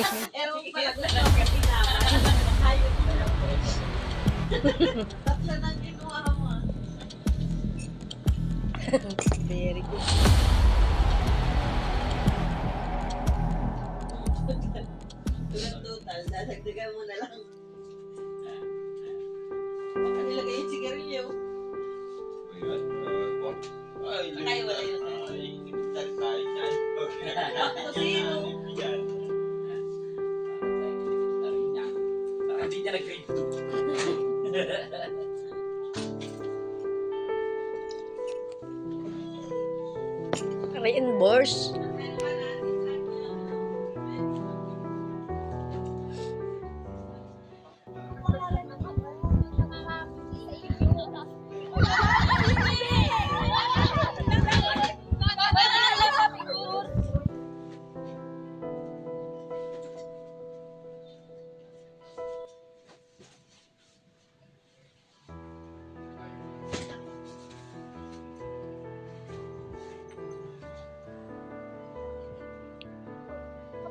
Ewan ko pala kung saan ka pinama. Hayop ko lang po. Tatlo nang kinuha mo. ah. Very good. Tulang total, dadagdagan mo na lang. Baka nilagay yung sigarilyo. Ay, wala yun. Kusino. Hindi Reimburse.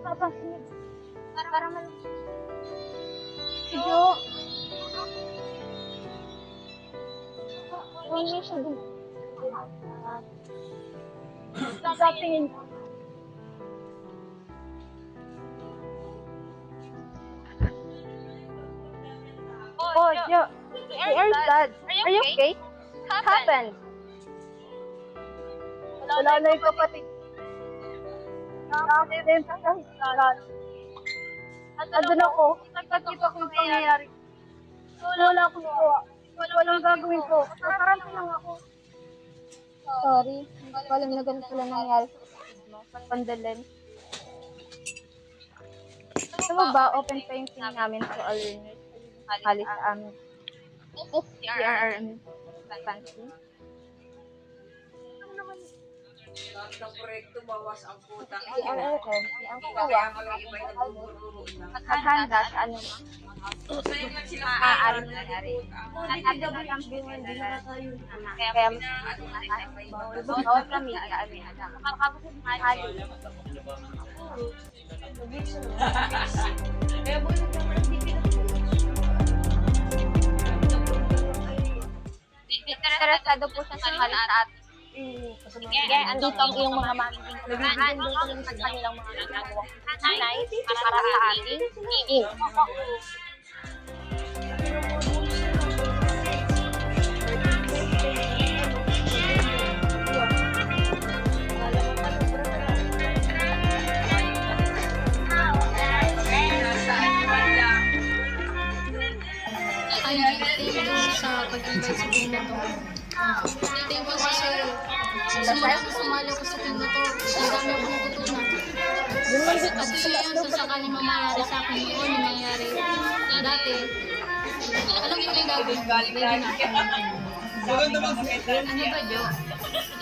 Papasinip. Para, para mal... Jo. Hindi siya din. Sa tingin ko. Oh, Jo. Where's dad? Are you okay? Happened? Wala na yung kapatid. Nakakasem sa history. Andun ako. Nagkakita ko yung pangyayari. Wala akong gawa. Walang gagawin ko. Nakarante lang ako. Sorry. Alam na ganito pala nangyari sa kapatid mo. Pandalin. Alam mo ba, open pa yung thing namin to all learners. Halis sa amin. SCRRM. Fancy. Lahat ng proyekto bawas ang. SCRRM. Ang Kaya kawa. nga lang iba yung nagmumuro lang. Naghahanda sa ano ma. So yun lang sila Maaaring nangyari. At at the time, hindi na tayo. Kaya mas bawal kami kami alam. Makakapos sa hali. Kaya mo yung Interesado po siya sa hali sa Kaya andito ang iyong mga magiging kailangan sa kanilang mga ginagawa. Nice para sa atin. Ay, thank you sa pag-invite sa team na to. Thank you kasi simula ko sumali ko sa team na to. Ang dami akong natutunan. Kasi yun kung sakali mamayari sa akin yun, yung nangyari dati. Alam ko yung gagawin. Ready na ako. Ano ba, Jo?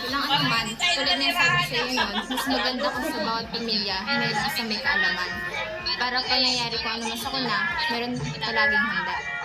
Walang ano man, tulad ng sabi sa iyo nun, mas maganda kung sa bawat pamilya, hindi lang sa may kaalaman. Para pag nangyari kung ano man sa kuna, meron palaging handa.